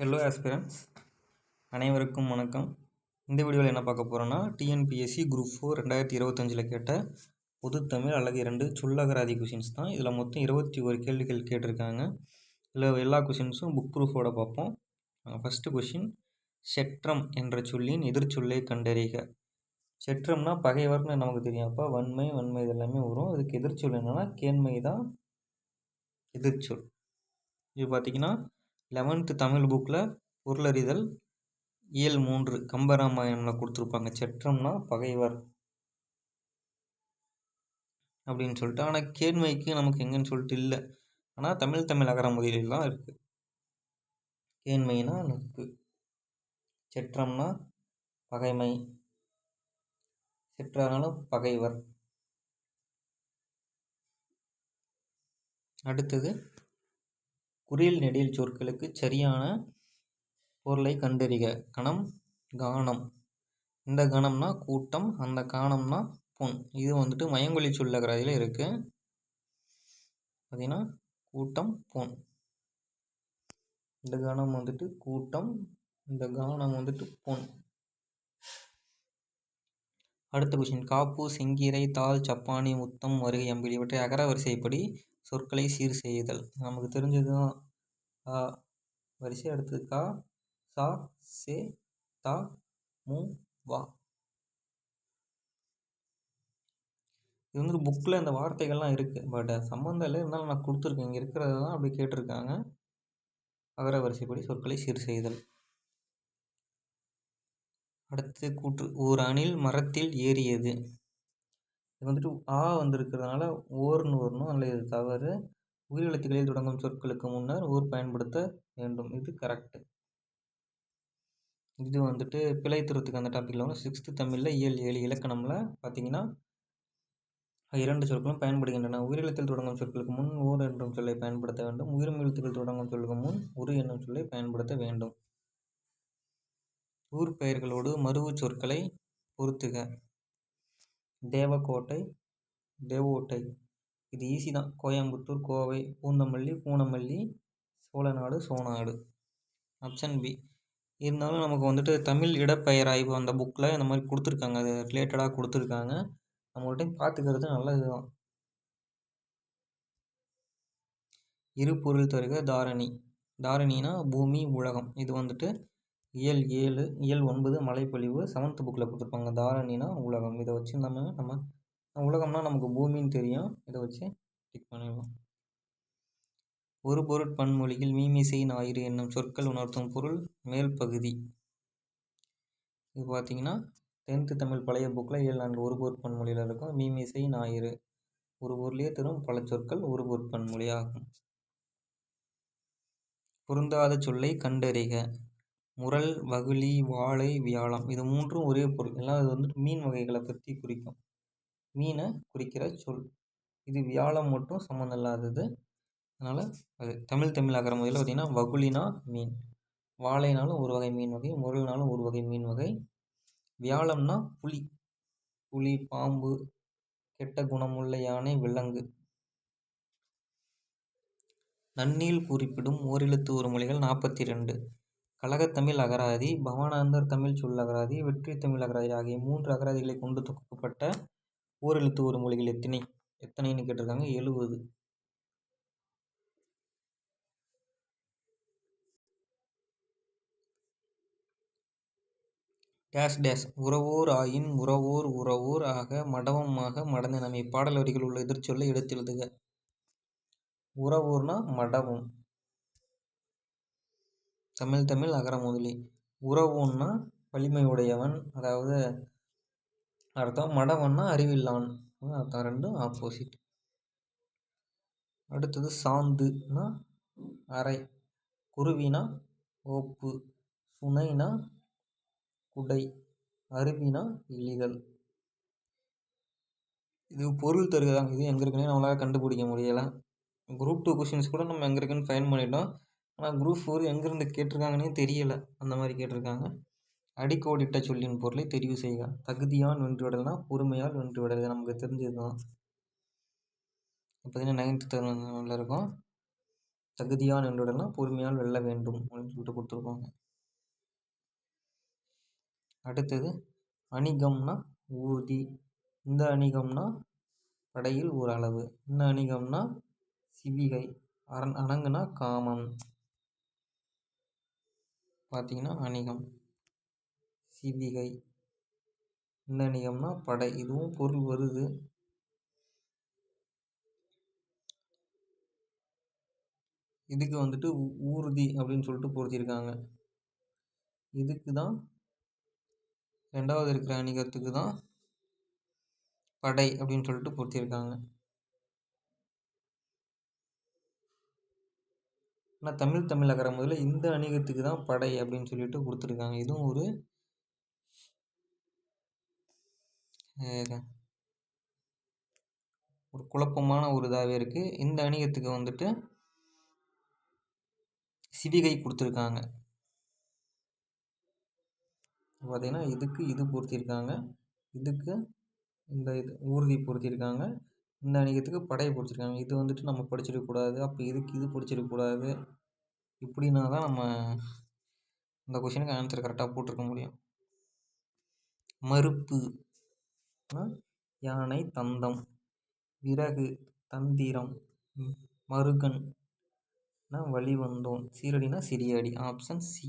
Hello aspirants அனைவருக்கும் வணக்கம். இந்த வீடியோவில் என்ன பார்க்க போகிறோன்னா டிஎன்பிஎஸ்சி குரூப் ஃபோர் ரெண்டாயிரத்தி இருபத்தஞ்சில் கேட்ட பொதுத்தமிழ் அழகு இரண்டு சொல்லகராதி கொஷின்ஸ் தான். இதில் மொத்தம் இருபத்தி ஒரு கேள்விகள் கேட்டிருக்காங்க. இதில் எல்லா கொஷின்ஸும் புக் ப்ரூஃபோட பார்ப்போம். ஃபஸ்ட்டு கொஷின் செட்ரம் என்ற சொல்லின் எதிர்ச்சொல்லை கண்டறிக. செட்ரம்னா பகைவர்னு நமக்கு தெரியும். அப்போ வன்மை வன்மை இதெல்லாமே வரும். இதுக்கு எதிர்ச்சொல் என்னென்னா கேண்மை தான் எதிர்ச்சொல். இது பார்த்திங்கன்னா லெவன்த்து தமிழ் புக்கில் பொருளறிதல் இயல் மூன்று கம்பராமாயணம்ல கொடுத்துருப்பாங்க. செற்றம்னா பகைவர் அப்படின்னு சொல்லிட்டு. ஆனால் கேண்மைக்கு நமக்கு எங்கன்னு சொல்லிட்டு இல்லை. ஆனால் தமிழ் தமிழ் அகர முதலாம் இருக்குது கேண்மைனா நட்பு. செற்றம்னா பகைமை. செற்றானாலும் பகைவர். அடுத்தது குறியில் நெடில் சொற்களுக்கு சரியான பொருளை கண்டறிக. கணம் கானம் இந்த கணம்னா கூட்டம் அந்த காணம்னா பொன் இது வந்துட்டு மயங்கொழி சொல்லகிறதில் இருக்குது பார்த்தீங்கன்னா கூட்டம் பொன் இந்த கணம் வந்துட்டு கூட்டம் இந்த கானம் வந்துட்டு பொன் அடுத்த கொஷின் காப்பு செங்கீரை தாள் சப்பானி முத்தம் வருகை அம்பில் இவற்றை அகர வரிசைப்படி சொற்களை சீர் செய்தல். நமக்கு தெரிஞ்சதுதான் அ ஆ வரிசை அடுத்தது கா சா சே தா மு வா. இது வந்து புக்கில் இந்த வார்த்தைகள்லாம் இருக்குது பட் சம்மந்தம் இல்லை. இருந்தாலும் நான் கொடுத்துருக்கேன். இங்கே இருக்கிறது தான் அப்படி கேட்டிருக்காங்க. அகர வரிசைப்படி சொற்களை சீர் செய்தல். அடுத்து கூற்று ஓர் அணில் மரத்தில் ஏறியது. இது வந்துட்டு ஆ வந்திருக்கிறதுனால ஓர்னு வரணும். அதில் இது தவறு. உயிரெழுத்துக்களில் தொடங்கும் சொற்களுக்கு முன்னர் ஊர் பயன்படுத்த வேண்டும். இது கரெக்டு. இது வந்துட்டு பிழை திருத்துக்கு அந்த டாப்பிக்கில் வந்து சிக்ஸ்த்து தமிழில் இயல் ஏழு இலக்கணமில் பார்த்தீங்கன்னா இரண்டு சொற்களும் பயன்படுகின்றன. உயிரெழுத்தில் தொடங்கும் சொற்களுக்கு முன் ஊர் என்றும் சொல்லை பயன்படுத்த வேண்டும். உயிரும் எழுத்துக்கள் தொடங்கும் சொல்லுக்கு முன் உரு என்னும் சொல்லை பயன்படுத்த வேண்டும். ஊர் பெயர்களோடு மருவு சொற்களை பொருத்துக. தேவக்கோட்டை தேவோட்டை இது ஈஸி தான். கோயம்புத்தூர் கோவை பூந்தமல்லி பூனமல்லி சோழநாடு சோனாடு. ஆப்ஷன் பி இருந்தாலும் நமக்கு வந்துட்டு தமிழ் இடப்பெயராய்வு அந்த புக்கில் இந்த மாதிரி கொடுத்துருக்காங்க. அது ரிலேட்டடாக கொடுத்துருக்காங்க. நம்ம ஒரு டைம் பார்த்துக்கிறது நல்லது தான் இரு பொருள் தருக தாரணி. தாரணினா பூமி உலகம். இது வந்துட்டு இயல் ஏழு இயல் ஒன்பது மழைப்பொழிவு செவன்த் புக்கில் கொடுத்துருப்பாங்க. தாரணினா உலகம். இதை வச்சு நம்ம நம்ம உலகம்னா நமக்கு பூமின்னு தெரியும். இதை வச்சு டிக் பண்ணிடுவோம். ஒரு பொருட்பன்மொழியில் மீமிசை ஞாயிறு என்னும் சொற்கள் உணர்த்தும் பொருள் மேல் பகுதி. இது பார்த்தீங்கன்னா டென்த்து தமிழ் பழைய புக்கில் ஏழு நான்கு ஒரு பொருட்பன்மொழியில் இருக்கும். மீமிசை ஞாயிறு. ஒரு பொருளையே தரும் பல சொற்கள் ஒரு பொருட்பன்மொழியாகும் பொருந்தாத சொல்லை கண்டறிக. முரல் வகுளி வாழை வியாழம் இது மூன்றும் ஒரே பொருள். எல்லாம் இது வந்துட்டு மீன் வகைகளை பற்றி குறிக்கும். மீனை குறிக்கிற சொல். இது வியாழம் மட்டும் சம்மந்தம் இல்லாதது. அதனால் அது தமிழ் தமிழ் ஆகிற முதல்ல பார்த்திங்கன்னா வகுளினா மீன். வாழைனாலும் ஒரு வகை மீன் வகை முரல்னாலும் ஒரு வகை மீன் வகை. வியாழம்னா புலி. புலி பாம்பு கெட்ட குணமுள்ள யானை விலங்கு. நன்னீல் குறிப்பிடும் ஓரெழுத்து ஒரு மொழிகள் நாற்பத்தி ரெண்டு. கழகத்தமிழ் அகராதி பவானந்தர் தமிழ் சொல் அகராதி வெற்றி தமிழ் அகராதி ஆகிய மூன்று அகராதிகளை கொண்டு தொகுக்கப்பட்ட ஓரெழுத்து ஒரு மொழிகள் எத்தனை? எத்தனைன்னு கேட்டிருக்காங்க. எழுபது டேஷ் டேஷ். உறவோர் ஆயின் உறவோர் உறவோர் ஆக மடவமாக மடந்த நம்ம பாடல் வரிகள் உள்ள எதிர்ச்சொல்லை எடுத்து எழுதுக. உறவோர்னா மடவம். தமிழ் தமிழ் அகர முதலி. உறவுன்னா வலிமையுடையவன் அதாவது அர்த்தம் மடவன்னா அறிவில்லான். அர்த்தம் ரெண்டும் ஆப்போசிட் அடுத்தது சாந்துனா அறை. குருவினா ஓப்பு. சுனைனா குடை. அருவினா இழிதல் இது பொருள் தருகிறாங்க இது எங்கே இருக்குன்னே நம்மளால் கண்டுபிடிக்க முடியலை. குரூப் டூ கொஷின்ஸ் கூட நம்ம எங்கே இருக்குன்னு ஃபைன் பண்ணிட்டோம். ஆனால் குரூப் ஃபோர் எங்கேருந்து கேட்டிருக்காங்கன்னே தெரியலை. அந்த மாதிரி கேட்டிருக்காங்க. அடிக்கோடிட்ட சொல்லின் பொருளை தெரிவு செய்க. தகுதியான் வென்று விடல்னா பொறுமையால் வென்று விடுறது நமக்கு தெரிஞ்சது தான். பார்த்தீங்கன்னா நைன்த்து தமிழில் இருக்கும். தகுதியான் என்றுடனா பொறுமையால் வெல்ல வேண்டும் அப்படின்னு சொல்லிட்டு கொடுத்துருப்பாங்க அடுத்தது அணிகம்னா ஊர்தி. இந்த அணிகம்னா படையில் ஒரு அளவு. இந்த அணிகம்னா சிவிகை. அரண் அணங்குனா காமம். பார்த்தீங்கன்னா அணிகம் சிவிகை இந்த அணிகம்னா படை. இதுவும் பொருள் வருது. இதுக்கு வந்துட்டு ஊர்தி அப்படின்னு சொல்லிட்டு பொருத்தியிருக்காங்க இதுக்கு தான் ரெண்டாவது இருக்கிற அணிகத்துக்கு தான் படை அப்படின்னு சொல்லிட்டு பொருத்தியிருக்காங்க ஆனால் தமிழ் தமிழ் அகர முதல்ல இந்த அணிகத்துக்கு தான் படை அப்படின்னு சொல்லிட்டு கொடுத்துருக்காங்க. இதுவும் ஒரு ஒரு குழப்பமான ஒரு இதாகவே இருக்குது இந்த அணிகத்துக்கு வந்துட்டு சிவிகை கொடுத்துருக்காங்க. பார்த்திங்கன்னா இதுக்கு இது பொருத்தியிருக்காங்க இதுக்கு இந்த இது ஊர்தி பொருத்தியிருக்காங்க இந்த அணிகத்துக்கு படையை பிடிச்சிருக்காங்க. இது வந்துட்டு நம்ம படிச்சிருக்கக்கூடாது அப்போ இதுக்கு இது படிச்சிருக்கக்கூடாது இப்படின்னா தான் நம்ம இந்த கொஷினுக்கு ஆன்சர் கரெக்டாக போட்டிருக்க முடியும். மறுப்பு. யானை தந்தம். விறகு தந்திரம். மருகன். வழிவந்தோன் சீரடினா சிறிய அடி. ஆப்ஷன் சி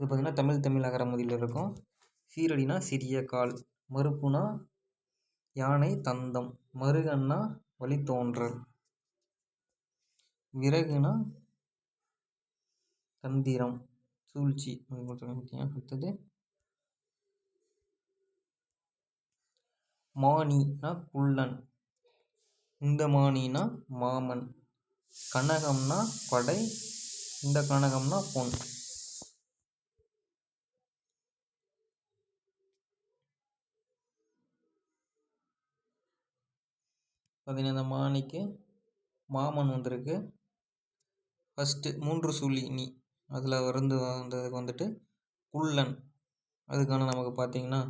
இது பார்த்திங்கன்னா தமிழ் தமிழ் அகரமுதியில் இருக்கும். சீரடினா சிறிய கால். மறுப்புனா யானை தந்தம். மருகன்னா வழித்தோன்றல். விறகுனா தந்திரம் சூழ்ச்சி அடுத்தது மானினா குள்ளன் இந்த மானினா மாமன். கனகம்னா படை இந்த கனகம்னா பொன். பதினைந்து மாணிக்கு மாமன் வந்திருக்கு. ஃபஸ்ட்டு மூன்று சுழி நீ. அதில் இருந்து வந்ததுக்கு வந்துட்டு குள்ளன். அதுக்கான நமக்கு பார்த்திங்கன்னா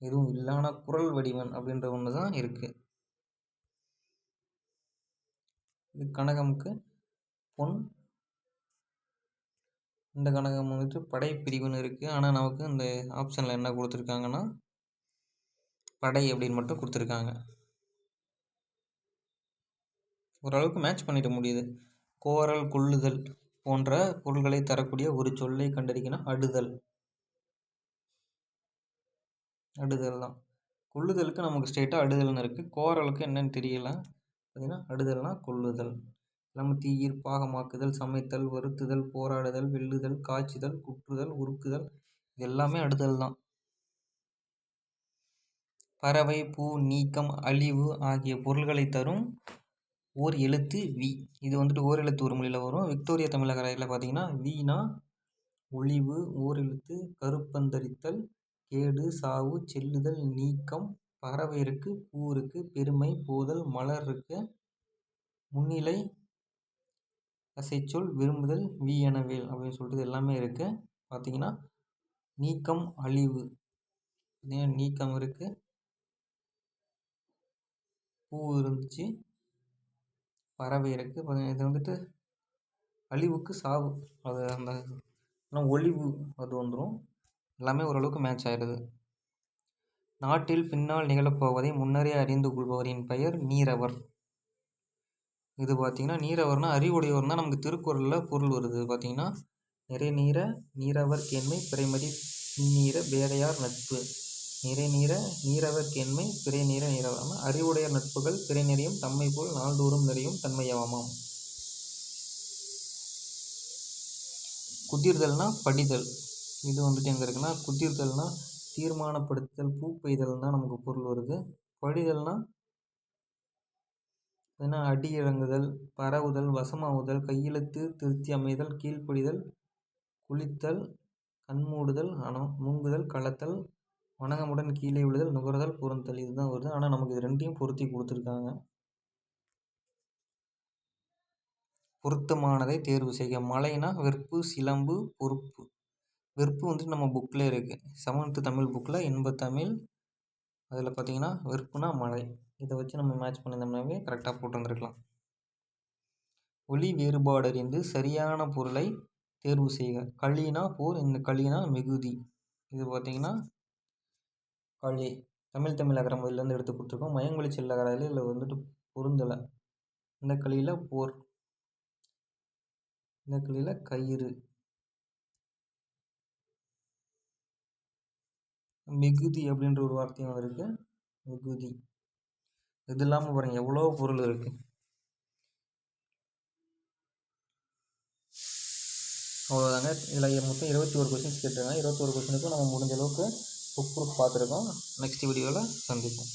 எதுவும் இல்லான குரல் வடிவன் அப்படின்ற ஒன்று தான் இருக்குது இது கனகமுக்கு பொன். இந்த கனகம் வந்துட்டு படைப்பிரிவுன்னு இருக்குது ஆனால் நமக்கு இந்த ஆப்ஷனில் என்ன கொடுத்துருக்காங்கன்னா படை அப்படின்னு மட்டும் கொடுத்துருக்காங்க. ஓரளவுக்கு மேட்ச் பண்ணிட முடியுது. கோரல் கொள்ளுதல் போன்ற பொருள்களை தரக்கூடிய ஒரு சொல்லை கண்டறிக்கணும் அடுதல். அடுதல் தான். கொள்ளுதலுக்கு நமக்கு ஸ்ட்ரெயிட்டாக அடுதல்னு இருக்குது கோரலுக்கு என்னன்னு தெரியல. பார்த்தீங்கன்னா அடுதல்னால் கொள்ளுதல். நம்ம தீயிர் பாகமாக்குதல் சமைத்தல் வருத்துதல் போராடுதல் வெல்லுதல் காய்ச்சுதல் குற்றுதல் உருக்குதல் இது எல்லாமே அடுதல் தான். பறவை பூ நீக்கம் அழிவு ஆகிய பொருள்களை தரும் ஓர் எழுத்து வி. இது வந்துட்டு ஓர் எழுத்து ஒரு மொழியில் வரும். விக்டோரியா தமிழகரையில் பார்த்தீங்கன்னா வீணா ஒளிவு ஓர் எழுத்து கருப்பந்தரித்தல் கேடு சாவு செல்லுதல் நீக்கம் பறவை இருக்குது பூ இருக்குது பெருமை போதல் மலர் இருக்குது முன்னிலை அசைச்சொல் விரும்புதல் வி எனவேல் அப்படின்னு சொல்லிட்டு எல்லாமே இருக்குது பார்த்தீங்கன்னா நீக்கம் அழிவு. நீக்கம் இருக்குது பூ இருந்துச்சு. பறவை இருக்குது இது வந்துட்டு அழிவுக்கு சாவு. அது அந்த ஆனால் ஒளிவு அது வந்துடும் எல்லாமே ஓரளவுக்கு மேட்ச் ஆயிடுது நாட்டில் பின்னால் நிகழப்போவதை முன்னரே அறிந்து கொள்பவரின் பெயர் நீரவர். இது பார்த்திங்கன்னா நீரவர்னால் அறிவுடையவர் தான் நமக்கு திருக்குறளில் பொருள் வருது. பார்த்திங்கன்னா நிறை நீர நீரவர் கேண்மை பிறைமதி நீர பேதையார் நட்பு நிறை நீர நீரவர் கேண்மை நீர நீரவர் அறிவுடைய நட்புகள் பிறை நிறையும் தம்மை போல் நாள்தோறும் நிறையும் தன்மையாமாம் குதிர்தல்னா படிதல். இது வந்துட்டு எங்கே இருக்குன்னா குதிர்தல்னா தீர்மானப்படுத்துதல் பூ பெய்தல்னா தான் நமக்கு பொருள் வருது. படிதல்னா ஏன்னா அடி இறங்குதல் பரவுதல் வசமாவுதல் கையெழுத்து திருத்தி அமைதல் கீழ்ப்படிதல் குளித்தல் கண்மூடுதல் அணம் மூங்குதல் கலத்தல் வணங்கமுடன் கீழே விழுதல் நுகர்தல் பொருந்தல் இதுதான் வருது. ஆனால் நமக்கு இது ரெண்டையும் பொருத்தி கொடுத்துருக்காங்க. பொருத்தமானதை தேர்வு செய்க. மலைனா வெற்பு சிலம்பு பொறுப்பு. வெற்பு வந்துட்டு நம்ம புக்கில் இருக்குது செவன்த்து தமிழ் புக்கில் இன்ப தமிழ் அதில் பார்த்தீங்கன்னா வெறுப்புனா மழை இதை வச்சு நம்ம மேட்ச் பண்ணியிருந்தோம்னாவே கரெக்டாக போட்டு வந்துருக்கலாம் ஒளி வேறுபாடு அறிந்து சரியான பொருளை தேர்வு செய்க. களினா போர் இந்த களினா மிகுதி. இது பார்த்தீங்கன்னா வழி தமிழ் தமிழ் அகரம் எடுத்து கொடுத்துருக்கோம். மயங்கொழி செல்லகராதில் இதில் வந்துட்டு பொருந்தலை. இந்த கலியில் போர். இந்த களியில் கயிறு. மிகுதி அப்படின்ற ஒரு வார்த்தையும் வந்திருக்கு மிகுதி. இது இல்லாமல் பாருங்கள் எவ்வளோ பொருள் இருக்குது அவ்வளோதாங்க இதில் மொத்தம் இருபத்தி ஒரு கொஸ்டின்ஸ் கேட்டிருக்காங்க. இருபத்தொரு கொஸ்டினுக்கும் நம்ம முடிஞ்ச அளவுக்கு புக் ப்ரூஃப் பார்த்துருக்கோம் நெக்ஸ்ட் வீடியோவில் சந்திப்போம்.